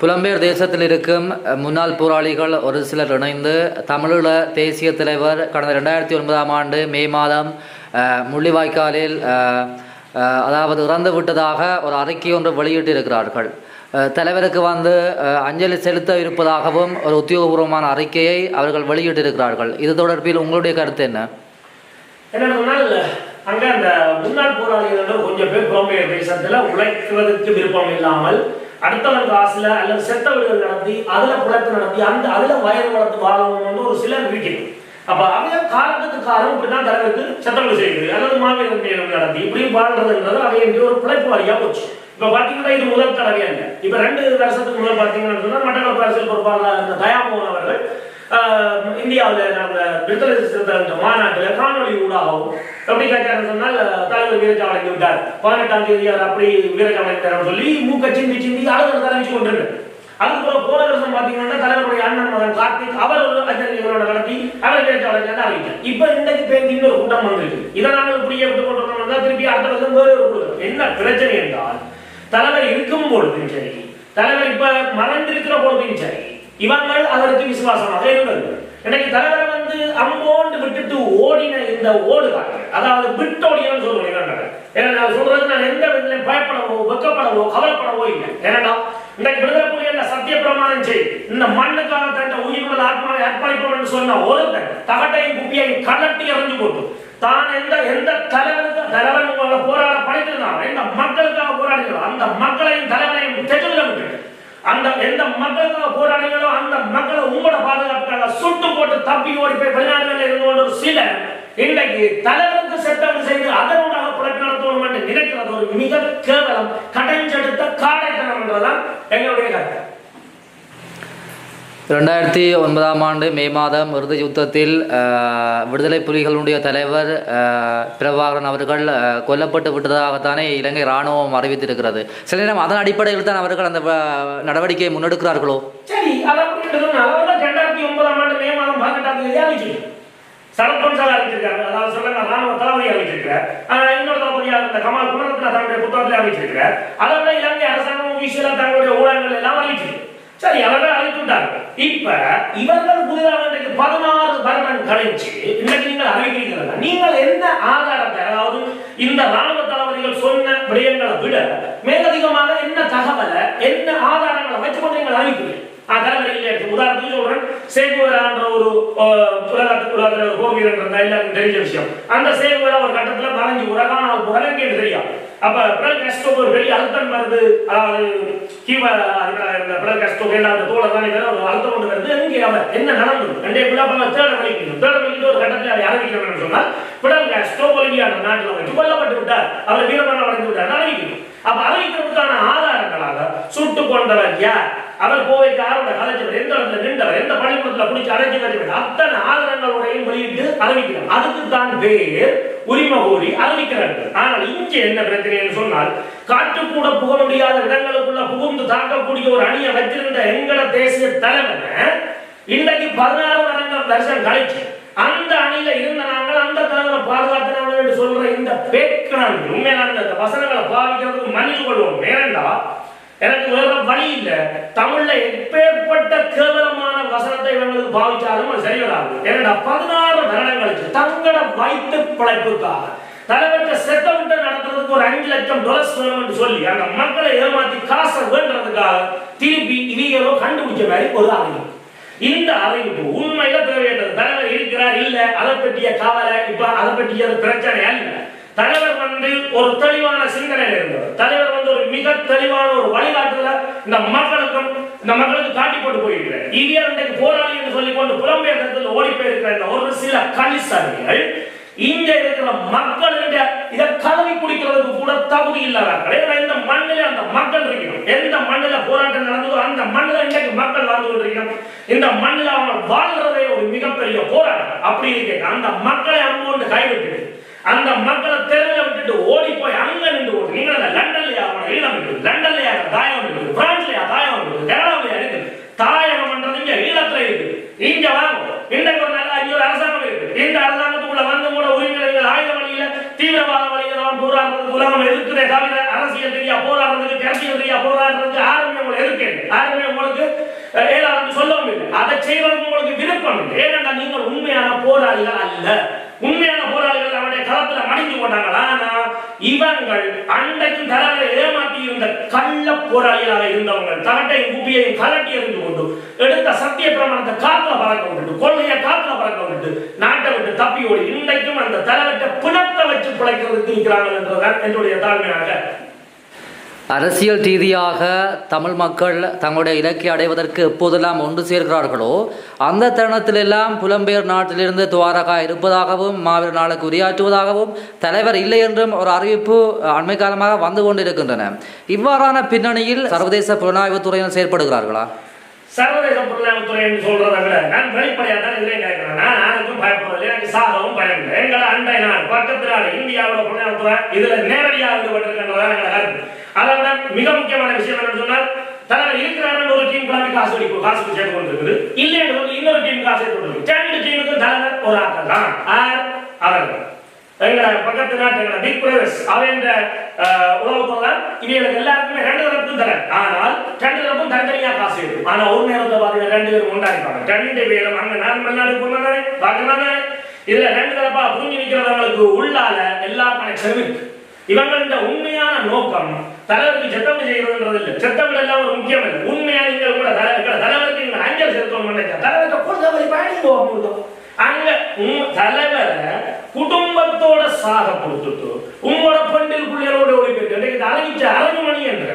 புலம்பெயர் தேசத்தில் இருக்கும் முன்னாள் போராளிகள் ஒரு சிலர் இணைந்து தமிழீழ தேசிய தலைவர் கடந்த ரெண்டாயிரத்தி ஒன்பதாம் ஆண்டு மே மாதம் முள்ளிவாய்க்காலில் அதாவது இறந்து விட்டதாக ஒரு அறிக்கை ஒன்று வெளியிட்டிருக்கிறார்கள். தலைவருக்கு வந்து அஞ்சலி செலுத்த இருப்பதாகவும் ஒரு உத்தியோகபூர்வமான அறிக்கையை அவர்கள் வெளியிட்டிருக்கிறார்கள். இது தொடர்பில் உங்களுடைய கருத்து என்ன? அங்க அந்த முன்னாள் போராளிகள் கொஞ்சம் பேர் புலம்பெயர் தேசத்துல உழைக்கிறதுக்கு விருப்பம் இல்லாமல் அடுத்தவன் காசுல அல்லது செத்த வீடுகள் நடத்தி அதுல புலத்து நடத்தி அந்த அதுல வயது வளர்த்து வாழணும்னு ஒரு சிலர் வீட்டில். அப்ப அவங்க காரணத்துக்கு காரணம் இப்படிதான் தலைவருக்கு செத்தவங்க செய்யுது. அல்லது மாவீரன் நிகழ்வு நடத்தி இப்படி வாழ்றதுன்றது அவங்க ஒரு பிழைப்பு வழியா போச்சு. இப்ப பாத்தீங்கன்னா இது முதல் தடவையா இல்லை இப்ப ரெண்டு வருஷத்துக்கு முதல் பாத்தீங்கன்னா மட்டக்களப்பு அரசியல் பொறுப்பாளர் தயாமோகன் அவர்கள் இந்தியாவில் நடந்த விடுதலை சிறுத்தை மாநாட்டில் காணொலி ஊடாகவும் எப்படி கேட்டாருன்னு சொன்னால் தலைவர் வீரச்சாவடைந்து விட்டார். பதினெட்டாம் தேதி அவர் அப்படி வீரச்சாவளை சொல்லி மூக்க சிந்தி சிந்தி அலுவலர் தலைவிச்சு கொண்டிருந்தார். அதுக்கப்புறம் போன வருஷம் பாத்தீங்கன்னா தலைவருடைய அண்ணன் மகன் கார்த்திக் அவர் ஒரு அஞ்சலிகளோட நடத்தி அவர் வீரச்சாவளை சேர்ந்து அறிவித்தார். இப்ப இன்றைக்கு பேருந்து இன்னொரு கூட்டம் வந்திருக்கு. இதை நாங்கள் இப்படியே விட்டு கொண்டு திருப்பி அடுத்த வருஷம் வேறு ஒரு கூட்டம். என்ன பிரச்சனை என்றால் தலைவர் இருக்கும் பொழுதும் சரி தலைவர் இப்ப மறைந்திருக்கிற பொழுதும் சரி இவங்கள் அதற்கு விசுவாசமாக இருந்தது இன்னைக்கு தலைவரை வந்து அம்போண்டு விட்டுட்டு ஓடின இந்த ஓடுவாங்க அதாவது விட்டோடியன்னு சொல்லுவேன் ஏன்னா நான் சொல்றது நான் எந்த விதத்திலும் பயப்படவோ வெக்கப்படவோ கவலைப்படவோ இல்லை. ஏன்னா இன்னைக்கு விடுதலை புலிகள் சத்திய பிரமாணம் செய். இந்த மண்ணுக்காக தந்த உயிர்கள் ஆத்மாவை அர்ப்பணிப்போம்னு சொன்ன ஒருத்தன் தகட்டையும் குப்பியையும் கலட்டி எறிஞ்சு போட்டு தான் எந்த எந்த தலைவருக்கு தலைவன் போராட படைத்திருந்தாங்க எந்த மக்களுக்காக போராடுகிறோம் அந்த மக்களையும் தலைவனையும் தெருவில் விட்டு அந்த எந்த மக்களுக்காக போராடுகளோ அந்த மக்களை உங்களோட பாதுகாப்புக்காக சுட்டு போட்டு தப்பி ஓடி போய் வெளிநாடுகளில் இருந்து கொண்டு ஒரு சிலர் இன்றைக்கு தலைவருக்கு செட்டல் செய்து அதனூடாக பிழைப்பு நடத்தணும் என்று நினைக்கிறது ஒரு மிக கேவலம் கடைஞ்செடுத்த காடைத்தனம் என்றதான் எங்களுடைய கருத்து. ரெண்டாயிரத்தி ஒன்பதாம் ஆண்டு மே மாதம் இறுதி யுத்தத்தில் விடுதலை புலிகளுடைய தலைவர் பிரபாகரன் அவர்கள் கொல்லப்பட்டு விட்டதாகத்தானே இலங்கை இராணுவம் அறிவித்திருக்கிறது. சில நேரம் அதன் அடிப்படையில் தான் அவர்கள் அந்த நடவடிக்கையை முன்னெடுக்கிறார்களோ? சரி அறிவிச்சிருக்காங்க அதாவது ராணுவ தளபதி அறிவிச்சிருக்கிறார். இன்னொரு தளபதியாக இருந்த கமால் தன்னுடைய புத்தகத்தில் அறிவிச்சிருக்கிறார். அதை விட இலங்கை அரசாங்கம் தங்களுடைய ஊடகங்கள் எல்லாம் அறிவிச்சிருக்கு. சரி அவர்கள் அழைத்துட்டார்கள் இப்ப இவர்கள் புதிதாக இன்றைக்கு பதினாறு வருடம் கழிச்சு இன்னைக்கு நீங்கள் அறிவிக்கிறீர்கள் நீங்கள் என்ன ஆதாரத்தை அதாவது இந்த ராணுவ தளபதிகள் சொன்ன விடயங்களை விட மேலதிகமாக என்ன தகவலை என்ன ஆதாரங்களை வச்சுக்கொண்டு நீங்கள் அறிவிக்கிறீர்கள்? தலைவர் உதாரணத்துக்கு சொல்றேன். ஒரு உலகத்துக்கு உலகத்துல ஒரு எல்லாருக்கும் தெரிஞ்ச விஷயம். அந்த சேகுவரா ஒரு கட்டத்துல மறைஞ்சு உலகான உலகங்கே தெரியும். அப்ப பிறல் கஷ்டம் ஒரு பெரிய அழுத்தம் வருது. அதாவது கீவ இந்த பிறல் அந்த தோலை தான் ஒரு அழுத்தம் கொண்டு வருது. எங்கே அவன் என்ன நடந்தது? ரெண்டே பிள்ளை தேட வலிக்கணும் தேட வலிக்கிட்டு ஒரு கட்டத்தில் அறிவிக்கணும்னு சொன்னால் பிறல் கஷ்டம் ஒலிவியான நாட்டில் வைத்து கொல்லப்பட்டு விட்டார். அவர் வீரமரணம் அடைந்து விட்டார். அறிவிக்கணும் அப்ப அறிவிக்கிறதுக்கான ஆதாரங்களாக சுட்டு கொண்டவர் யார்? அவர் கோவை காரோட கலைச்சவர் எந்த இடத்துல நின்றவர் எந்த பள்ளிக்கூடத்தில் பிடிச்சி அடைஞ்சு கட்டிவிட்டு அத்தனை ஆதாரங்களுடையும் வெளியிட்டு அறிவிக்கிறார். அதுக்கு தான் பேர் உரிமை கோரி அறிவிக்கிறார்கள் ஆனால் இங்கே என்ன பிரச்சனைன்னு சொன்னால் காற்று கூட புக முடியாத இடங்களுக்குள்ள புகுந்து தாக்கக்கூடிய ஒரு அணியை வச்சிருந்த எங்கள தேசிய தலைவனை இன்னைக்கு பதினாறு வருடம் வருஷம் கழிச்சு அந்த அணியில இருந்த நாங்கள் அந்த தலைவரை பாதுகாத்தினாங்க என்று சொல்ற இந்த பேக்கிறாங்க உண்மையான அந்த வசனங்களை பாவிக்கிறதுக்கு மன்னிச்சு கொள்வோம். ஏனென்றால் எனக்கு வேற வழி இல்லை. தமிழ்ல எப்பேற்பட்ட கேவலமான வசனத்தை இவங்களுக்கு பாவிச்சாலும் அது சரி வராது ஏன்னா பதினாறு வருடங்களுக்கு தங்கள வைத்து பிழைப்புக்காக. தலைவர்கிட்ட செத்த விட்டு நடத்துறதுக்கு ஒரு அஞ்சு லட்சம் டாலர்ஸ் வேணும்னு சொல்லி அந்த மக்களை ஏமாத்தி காசை வேண்டுறதுக்காக திருப்பி இவங்களோ கண்டுபிடிச்ச மாதிரி ஒரு அறிவு. இந்த அறிவிப்பு உண்மையில தேவையற்றது. தலைவர் இருக்கிறார் இல்ல அதை பற்றிய கவலை இப்ப அதை பற்றிய பிரச்சனை இல்லை தலைவர் வந்து ஒரு தெளிவான சிந்தனையில் இருந்தவர். தலைவர் வந்து ஒரு மிக தெளிவான ஒரு வழிகாட்டுதல இந்த மக்களுக்கும் இந்த மக்களுக்கு காட்டி போட்டு போயிருக்கிறார். இந்தியா இன்றைக்கு போராளி என்று சொல்லி கொண்டு புலம்பெயர்ந்தத்தில் ஓடி போயிருக்கிற இந்த ஒரு சில கலிசாரிகள் இங்க இருக்கிற மக்களுடைய இதை கலவி குடிக்கிறதுக்கு கூட தகுதி இல்லாதார்கள் ஏன்னா இந்த மண்ணில அந்த மக்கள் இருக்கணும். எந்த மண்ணில போராட்டம் நடந்ததோ அந்த மண்ணில இன்றைக்கு மக்கள் வாழ்ந்து கொண்டிருக்கணும். இந்த மண்ணில அவங்க வாழ்றதே ஒரு மிகப்பெரிய போராட்டம். அப்படி இருக்கு அந்த மக்களை அங்கொண்டு கைவிட்டு அந்த மக்களை விட்டு ஓடி போய் அங்க நின்று ஓடி. நீங்க லண்டன்லயா அவன ஈழம் இருக்குது லண்டன்லயா தாயம் இருக்குது பிரான்ஸ்லயா தாயம் இருக்குது கனடாவிலயா இருக்குது தாயகம் பண்றது இங்க ஈழத்துல இருக்குது இங்க வாங்க. இன்றைக்கு ஒரு நல்ல ஐயோ அரசாங்கம் இருக்கு. இந்த அரசாங்கத்துக்குள்ள வந்து கூட உரிமைகள் ஆயுத வழியில தீவிரவாத வழியில அவன் போராடுறதுக்கு உலகம் எதிர்க்கிறே தவிர அரசியல் ரீதியா போராடுறதுக்கு அரசியல் ரீதியா போராடுறதுக்கு யாருமே உங்களை இல்லை. அதை செய்வதற்கு உங்களுக்கு விருப்பம் இல்லை. ஏன்னா நீங்கள் உண்மையான போராளிகள் அல்ல. உண்மையான போராளிகள் அவருடைய களத்துல மடிந்து போட்டாங்களா ஆனா இவங்கள் அன்றைக்கும் தலைவரை ஏமாற்றி இருந்த கள்ள போராளிகளாக இருந்தவங்க தகட்டையும் குப்பியையும் கலட்டி எறிந்து கொண்டு எடுத்த சத்திய பிரமாணத்தை காத்துல பறக்க விட்டுட்டு கொள்கையை காத்துல பறக்க விட்டு நாட்டை விட்டு தப்பி ஓடி இன்றைக்கும் அந்த தலைவர்கிட்ட பிணத்தை வச்சு பிழைக்கிறதுக்கு இருக்கிறாங்க என்றுதான் என்னுடைய தாழ்மையாக அரசியல் ரீதியாக தமிழ் மக்கள் தங்களுடைய இலக்கை அடைவதற்கு எப்போதெல்லாம் ஒன்று சேர்கிறார்களோ அந்த தருணத்திலெல்லாம் புலம்பெயர் நாட்டிலிருந்து துவாரகா இருப்பதாகவும் மாவீர நாளுக்கு உரையாற்றுவதாகவும் தலைவர் இல்லை என்றும் ஒரு அறிவிப்பு அண்மை காலமாக வந்து கொண்டிருக்கின்றன. இவ்வாறான பின்னணியில் சர்வதேச புலனாய்வு துறையினர் செயற்படுகிறார்களா? சர்வதேச புலனாய்வு துறை என்று சொல்றதை விட நான் வெளிப்படையாக தான் இதுலயும் கேட்கிறேன். நான் யாருக்கும் பயப்படுறது எனக்கு சாகவும் பயம் எங்களை அண்டை நாடு பக்கத்து நாடு இந்தியாவோட புலனாய்வுத்துறை இதுல நேரடியாக ஈடுபட்டிருக்கின்றதா எங்களை கருத்து. அதை மிக முக்கியமான விஷயம் என்னன்னு சொன்னால் தலைவர் இருக்கிறாருன்னு ஒரு டீம் கிளம்பி காசு அடிப்பு காசு சேர்த்து கொண்டிருக்குது. இல்லைன்னு இன்னொரு டீம் காசு கொண்டிருக்கு ரெண்டு தலைவர் ஒரு ஆட்கள் தான். ஆர் அவர்கள். பக்கத்து நாட்டு எங்களை பிக் பிரதர்ஸ் அவன் இவங்களுக்கு எல்லாருக்குமே ரெண்டு தரப்பும் தரேன். ஆனால் ரெண்டு தரப்பும் தனித்தனியா காசு இருக்கும் ஆனா ஒரு நேரத்தை பாத்தீங்கன்னா ரெண்டு பேரும் உண்டாயிருப்பாங்க ரெண்டு பேரும் அங்க நான் இதுல ரெண்டு தரப்பா புரிஞ்சு நிக்கிறவங்களுக்கு உள்ளால எல்லா கனெக்ஷனும் இருக்கு. இவங்களோட உண்மையான நோக்கம் தலைவருக்கு செத்தம் செய்யறதுன்றது இல்லை. செத்தம் எல்லாம் ஒரு முக்கியம் இல்லை. உண்மையா நீங்கள் கூட தலைவர்கள் தலைவருக்கு நீங்க அஞ்சல் செலுத்தணும் நினைச்சா தலைவர்கிட்ட கொடுத்தவரை பயணி போக முடியும். அங்க உம் தலைவரை குடும்பத்தோட சாக கொடுத்துட்டு உங்களோட பெண்டில் பிள்ளைகளோட ஓடி போயிட்டு இன்னைக்கு மணி என்ற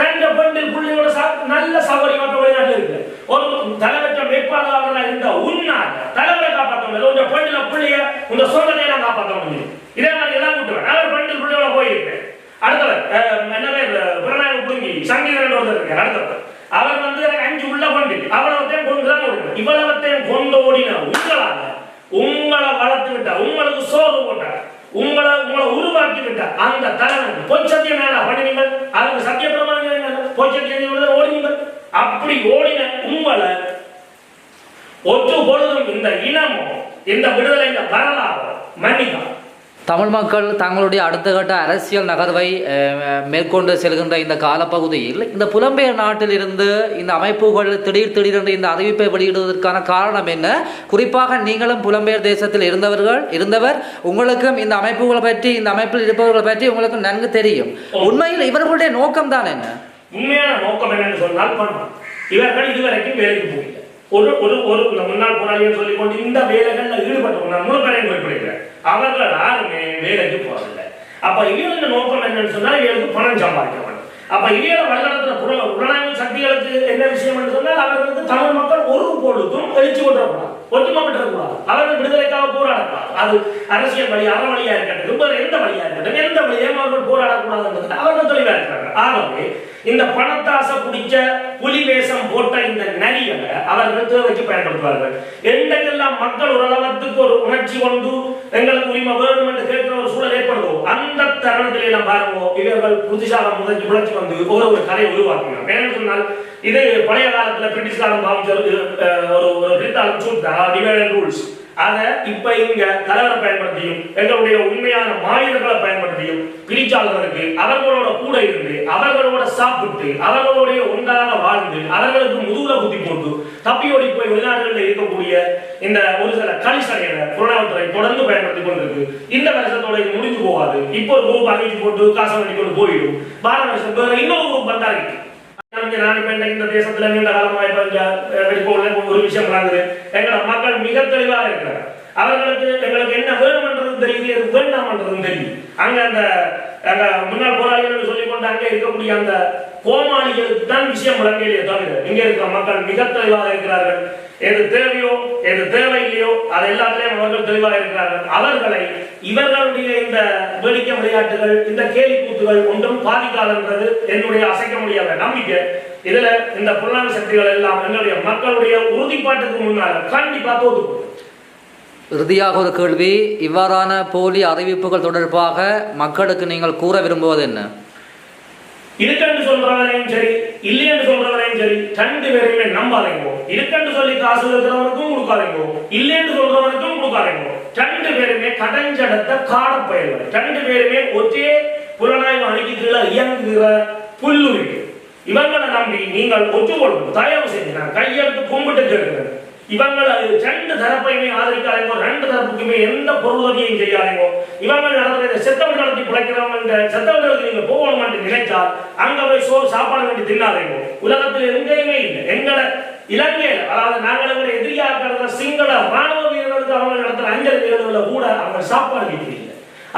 தந்த பெண்டில் பிள்ளையோட சா நல்ல சௌகரியமற்ற வெளிநாட்டில் இருக்கு. ஒரு தலைவற்ற வேட்பாளராக இருந்த உன்னால தலைவரை காப்பாற்ற முடியாது உங்க பெண்டில பிள்ளைய உங்க சொந்தத்தை நான் காப்பாற்ற முடியும் இதே மாதிரி எல்லாம் கூட்டுவேன் அவர் பெண்டில் பிள்ளையோட போயிருப்பேன் அடுத்தவர் என்ன பேர் பிரணாயம் புடுங்கி சங்கீதன் ஒருத்தர் இருக்கார் அடுத்தவர். அவர் வந்து அஞ்சு உள்ள கொண்டு அவ்வளவத்தையும் கொண்டு தான் ஓடினார். இவ்வளவத்தையும் கொண்டு ஓடின உங்களால உங்களை வளர்த்து விட்டா உங்களுக்கு சோறு போட்டார். உங்களை உங்களை உருவாக்கி விட்டா அந்த தலைவன் பொச்சத்தியம் வேணா பண்ணினீங்க அதுக்கு சத்திய பிரமாணம் பொச்சத்தியம் ஓடினீங்க அப்படி ஓடின உங்களை ஒற்று பொழுதும் இந்த இனமும் இந்த விடுதலை இந்த வரலாறு மன்னிதான் தமிழ் மக்கள் தங்களுடைய அடுத்த கட்ட அரசியல் நகர்வை மேற்கொண்டு செல்கின்ற இந்த காலப்பகுதியில் இந்த புலம்பெயர் நாட்டிலிருந்து இந்த அமைப்புகள் திடீர் திடீரென்று இந்த அறிவிப்பை வெளியிடுவதற்கான காரணம் என்ன? குறிப்பாக நீங்களும் புலம்பெயர் தேசத்தில் இருந்தவர்கள் இருந்தவர் உங்களுக்கும் இந்த அமைப்புகளை பற்றி இந்த அமைப்பில் இருப்பவர்களை பற்றி உங்களுக்கு நன்கு தெரியும். உண்மையில் இவர்களுடைய நோக்கம் தான் என்ன? உண்மையான நோக்கம் என்னன்னு சொன்னால் இவர்கள் இதுவரைக்கும் வேலைக்கு போகல ஒரு ஒரு ஒரு முன்னாள் போராளிகள் சொல்லிக் கொண்டு இந்த வேலைகள்ல ஈடுபட்டு நான் முழு பேரையும் குறிப்பிடுகிறேன் அவர்கள் யாருமே வேலைக்கு போறதில்லை. அப்ப இவங்க நோக்கம் என்னன்னு சொன்னா இவங்களுக்கு பணம் சம்பாதிக்க வேண்டும் அப்ப இவையோட வழிநடத்துற புலனாய்வு சக்திகளுக்கு என்ன விஷயம் என்று சொன்னால் அவர்களுக்கு தமிழ் மக்கள் ஒரு பொழுதும் எழுச்சி கொண்டிருக்கூடாது ஒற்றுமைப்பட்டிருக்கூடாது அவர்கள் விடுதலைக்காக போராடக்கூடாது. அது அரசியல் வழி அற வழியா இருக்கட்டும் வேறு எந்த வழியா இருக்கட்டும் எந்த வழியும் அவர்கள் போராடக்கூடாதுன்றது அவர்கள் தெளிவாக இருக்கிறாங்க ஆகவே இந்த பணத்தாசை பிடிச்ச புலி வேஷம் போட்ட இந்த நரிகளை அவர்கள் தேவைக்கு பயன்படுத்துவார்கள் எங்கெல்லாம் மக்கள் ஓரளவுக்கு ஒரு உணர்ச்சி கொண்டு எங்களுக்கு உரிமை வேணும் என்று கேட்கிற ஒரு சூழல் ஏற்படுதோ அந்த தருணத்திலே நாம் பாருங்க இவர்கள் புதுசாக முதல் உணர்ச்சி வந்து ஒரு ஒரு கதையை உருவாக்கினார் ஏன்னு சொன்னால் இது பழைய காலத்துல பிரிட்டிஷ் காலம் பாவிச்ச ஒரு ஒரு ஒரு பிரித்தாளும் சூட்டார் டிவைட் ரூல்ஸ் அதை இப்ப இங்க தலைவரை பயன்படுத்தியும் எங்களுடைய உண்மையான மாநிலங்களை பயன்படுத்தியும் பிரிச்சாளர்களுக்கு அவர்களோட கூட இருந்து அவர்களோட சாப்பிட்டு அவர்களுடைய ஒன்றாக வாழ்ந்து அவர்களுக்கு முதுகுல குத்தி போட்டு தப்பியோடி போய் வெளிநாடுகளில் இருக்கக்கூடிய இந்த ஒரு சில களிசடைகளை புலனாய்வுத்துறை தொடர்ந்து பயன்படுத்தி கொண்டிருக்கு. இந்த வருஷத்தோட இது முடிஞ்சு போகாது. இப்போ ஒரு குரூப் போட்டு காசு பண்ணி கொண்டு போயிடும். பாரத வருஷம் இன்னொரு குரூப் இந்த- தேசத்துல நீண்ட காலமா இப்ப ஒரு விஷயம் நடக்குது எங்களோட மக்கள் மிக தெளிவாக இருக்கிறார் அவர்களுக்கு எங்களுக்கு என்ன வேணும்ன்றது தெரியுது எது வேண்டாம்ன்றதும் தெரியும் அங்க அந்த அங்க முன்னாள் போராளிகள் சொல்லிக் கொண்டு அங்கே இருக்கக்கூடிய அந்த கோமாளிகளுக்கு தான் விஷயம் விளங்கலையே தவிர இங்க இருக்கிற மக்கள் மிக தெளிவாக இருக்கிறார்கள். எது தேவையோ எது தேவையில்லையோ அது எல்லாத்திலையும் அவர்கள் தெளிவாக இருக்கிறார்கள். அவர்களை இவர்களுடைய இந்த வேடிக்கை விளையாட்டுகள் இந்த கேலி கூத்துகள் ஒன்றும் பாதிக்காதுன்றது என்னுடைய அசைக்க முடியாத நம்பிக்கை. இதுல இந்த புலனாய்வு சக்திகள் எல்லாம் என்னுடைய மக்களுடைய உறுதிப்பாட்டுக்கு முன்னால கண்டிப்பா தோத்து இறுதியாக ஒரு கேள்வி இவ்வாறான போலி அறிவிப்புகள் தொடர்பாக மக்களுக்கு நீங்கள் கூற விரும்புவது என்ன? இருக்கன்னு சொல்றவரையும் சரி இல்லைன்னு சொல்றவரையும் சரி ரெண்டு பேரையுமே நம்பாதீங்க. இருக்கன்னு சொல்லி காசு இருக்கிறவனுக்கும் கொடுக்காதீங்க. இல்லைன்னு சொல்றவனுக்கும் கொடுக்காதீங்க. ரெண்டு பேருமே கடஞ்சடத்த காட பயிர்கள் ரெண்டு பேருமே ஒற்றே புலனாய்வு அணுகி கீழே இயங்குகிற புல்லுரிக்கு இவங்களை நம்பி நீங்கள் ஒத்துக்கொள்ளும் தயவு செஞ்சு நான் கையெழுத்து கும்பிட்டு கேட்கிறேன் இவங்க ரெண்டு தரப்பையுமே ஆதரிக்காதீங்க ரெண்டு தரப்புக்குமே எந்த பொருளுதவியையும் செய்யாதீங்க. இவங்க நடத்துற செத்தவன் நடத்தி பிழைக்கிறவங்க செத்தவர்களுக்கு நீங்க போகணும் என்று நினைச்சால் அங்க போய் சோறு சாப்பாடு வேண்டி தின்னாதீங்க. உலகத்தில் எங்கேயுமே இல்லை. எங்களை இலங்கையில் அதாவது நாங்கள் எங்களை எதிரியாக சிங்கள ராணுவ வீரர்களுக்கு அவங்க நடத்துற அஞ்சல் வீரர்களை கூட அவங்க சாப்பாடு வைக்கிறீங்க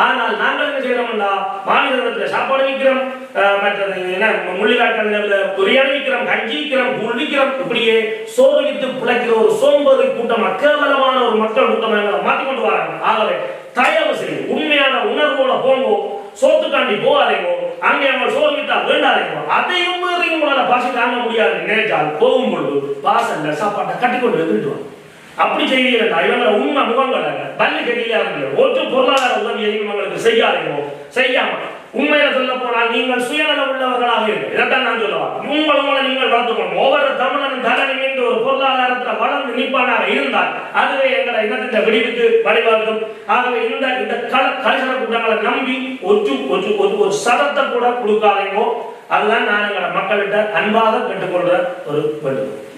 ஆனால் நாங்கள் என்ன செய்யறோம்னா மாநிலத்தில் சாப்பாடு விற்கிறோம் மற்றது என்ன முள்ளிவாய்க்கால் பிரியாணி விற்கிறோம் கஞ்சி விற்கிறோம் புல் விற்கிறோம் இப்படியே சோறு வித்து பிழைக்கிற ஒரு சோம்பேறி கூட்டம் கேவலமான ஒரு மக்கள் கூட்டம் எங்களை மாற்றி கொண்டு வராங்க ஆகவே தயவு செய்து உண்மையான உணர்வோட போங்கோ சோத்துக்காண்டி போகாதீங்கோ அங்கே அவங்க சோறு வித்தா வேண்டாதீங்கோ அதையும் மீறி உங்களால பாசி தாங்க முடியாது நினைச்சால் போகும் பொழுது பாசல்ல சாப்பாட்டை கட்டி கொண்டு வந்துட்டு வாங்க. அப்படி செய்வீர்கள் இவங்களை உண்மை முகங்களாக அல்ல. பள்ளி கட்டியில ஒற்று பொருளாதார உதவியை இவங்களுக்கு செய்யாதீங்க செய்யாம உண்மையில சொல்ல போனால் நீங்கள் சுயநலம் உள்ளவர்களாக இருக்கு இதைத்தான் நான் சொல்லுவாங்க உங்கள் உங்களை நீங்கள் வளர்த்துக்கணும் ஒவ்வொரு தமிழனும் தனி என்று ஒரு பொருளாதாரத்தில் வளர்ந்து நிற்பானாக இருந்தால் அதுவே எங்களை இனத்தை விடிவுக்கு வழிவகுக்கும். ஆகவே இந்த இந்த கல கலிசன கூட்டங்களை நம்பி ஒற்று ஒற்று ஒரு ஒரு சதத்தை கூட கொடுக்காதீங்கோ. அதுதான் நான் எங்களை மக்கள்கிட்ட அன்பாக கேட்டுக்கொள்ற ஒரு வேண்டுகோள்.